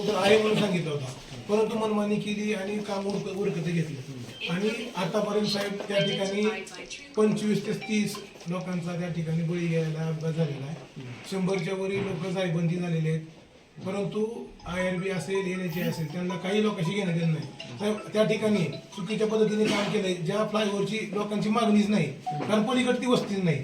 अगोदर आहे म्हणून सांगितलं होता. परंतु मनमानी केली आणि काम उरक उरकत घेतलं. आणि आतापर्यंत साहेब त्या ठिकाणी पंचवीस ते तीस लोकांचा त्या ठिकाणी बळी घ्यायला अपघात झालेला आहे. शंभरच्या वरील लोक जायबंदी झालेले आहेत. परंतु आय आर बी असेल एन एच असेल त्यांना काही लोकांशी घेणं देणं नाही. त्या ठिकाणी चुकीच्या पद्धतीने काम केलंय ज्या फ्लायओव्हरची लोकांची मागणीच नाही. कारण पलीकडे ती वस्तीच नाही.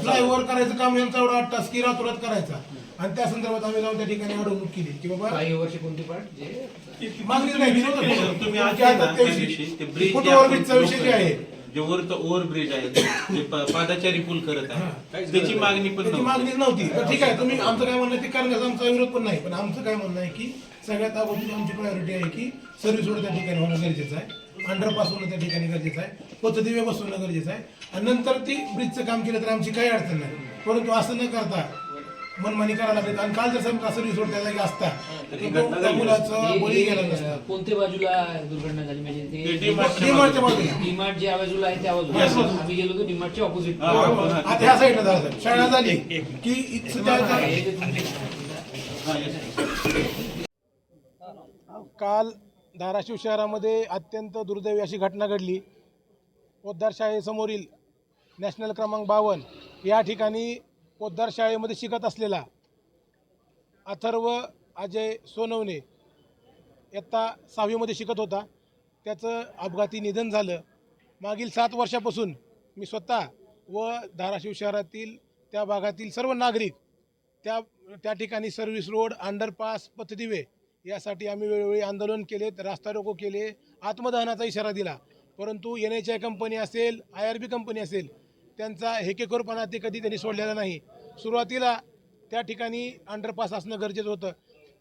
फ्लायओव्हर करायचं काम यांचा एवढा आठ तास की रातोरात करायचा. आणि त्या संदर्भात आम्ही जाऊन त्या ठिकाणी अडवणूक केली की बाबा फ्लायओव्हरचे कोणते पार्ट जे मागणीच नाही दिलं होतं तुम्ही तो. आज त्या- ना, त्या त्या दिवशी दिवशी ते ब्रिज फुट जे ओव्हरब्रिजचा आपण विषय जे आहे जे वर ओव्हर ब्रिज आहे जे प- पादचारी पूल करत. आहे त्याची मागणी पण त्याची नव्हती. मागणीच नव्हती तर ठीक आहे तुम्ही आमचं काय म्हणणं आहे ते करण्याचा आमचा विरोध पण नाही पण आमचं काय म्हणणं आहे की सगळ्यात अगोदर आमची प्रायोरिटी आहे की सर्व्हिस रोड त्या ठिकाणी होणं गरजेचं आहे अंडरपास होणं त्या ठिकाणी गरजेचं आहे पथदिवे बसवणं गरजेचं आहे आणि नंतर ती ब्रिजचं काम केलं तर आमची काही अडचण नाही परंतु असं न करता मनमानी करायला लागेल आणि काल जर समजा सर्व्हिस रोड त्या जागी असता तर तो त्या मुलाचा बळी गेला नसता कोणत्या बाजूला दुर्घटना झाली? म्हणजे ते डीमार्टच्या बाजूला. डीमार्ट ज्या बाजूला आहे त्या बाजूला. आम्ही गेलो होतो डीमार्टच्या ऑपोजिट. आता ह्या साईडला झालं शाळा झाली की. काल धाराशिव शहरामध्ये अत्यंत दुर्दैवी अशी घटना घडली. पोद्दार शाळेसमोरील नॅशनल क्रमांक बावन्न या ठिकाणी पोद्दार शाळेमध्ये शिकत असलेला अथर्व अजय सोनवणे इयत्ता सहावीमध्ये शिकत होता. त्याचं अपघाती निधन झालं. मागील सात वर्षापासून मी स्वतः व धाराशिव शहरातील त्या भागातील सर्व नागरिक त्या त्या ठिकाणी सर्व्हिस रोड अंडरपास पथदिवे यासाठी आम्ही वेळोवेळी आंदोलन केलेत रास्ता रोको केले आत्मदहनाचा इशारा दिला. परंतु एन एच आय कंपनी असेल आय आर बी कंपनी असेल त्यांचा हेकेखोरपणा ते कधी त्यांनी सोडलेला नाही. सुरुवातीला त्या ठिकाणी अंडरपास असणं गरजेचं होतं.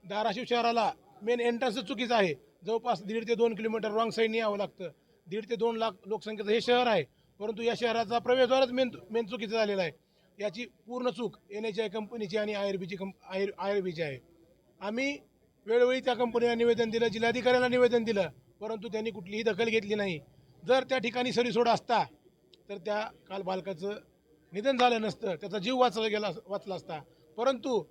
धाराशिव शहराला मेन एंट्रन्सच चुकीचं आहे. जवळपास दीड ते दोन किलोमीटर रॉंग साईडने यावं लागतं. दीड ते दोन लाख लोकसंख्येचं हे शहर आहे. परंतु या शहराचा प्रवेशद्वारच मेन मेन चुकीचं झालेला आहे. याची पूर्ण चूक एन एच आय कंपनीची आणि आय आर बीची कंप आय आय आर बीची आहे. आम्ही वेळोवेळी त्या कंपनीला निवेदन दिलं जिल्हाधिकाऱ्यांना निवेदन दिलं परंतु त्यांनी कुठलीही दखल घेतली नाही. जर त्या ठिकाणी सरीसोडा असता तर त्या काल बालकाचं निधन झालं नसतं त्याचा जीव वाचला गेला वाचला असता. परंतु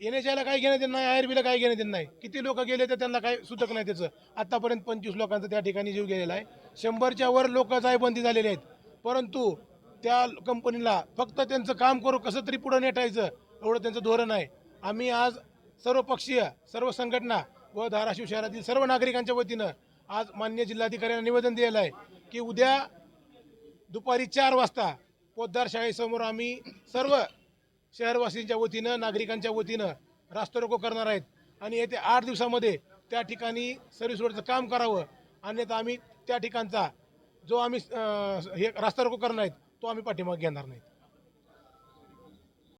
एन एच आयला काही घेणं देणं नाही आय आर बीला काही घेणं देणं नाही. किती लोक गेले तर त्यांना काही सुचक नाही त्याचं. आत्तापर्यंत पंचवीस लोकांचा त्या ठिकाणी जीव गेलेला आहे. शंभरच्या वर लोक जायबंदी झालेले आहेत. परंतु त्या कंपनीला फक्त त्यांचं काम करू कसं तरी पुढं नेटायचं एवढं त्यांचं धोरण आहे. आम्ही आज सर्व पक्षीय सर्व संघटना व धाराशिव शहरातील सर्व नागरिकांच्या वतीनं आज मान्य जिल्हाधिकाऱ्यांना निवेदन दिलेलं आहे की उद्या दुपारी चार वाजता पोद्दार शाळेसमोर आम्ही सर्व शहरवासींच्या वतीनं नागरिकांच्या वतीनं रास्ता रोको करणार आहेत. आणि येत्या आठ दिवसामध्ये त्या ठिकाणी सर्व्हिस रोडचं काम करावं. अन्यथा आम्ही त्या ठिकाणचा जो आम्ही हे रास्ता रोको करणार आहेत तो आम्ही पाठिंबा घेणार नाहीत.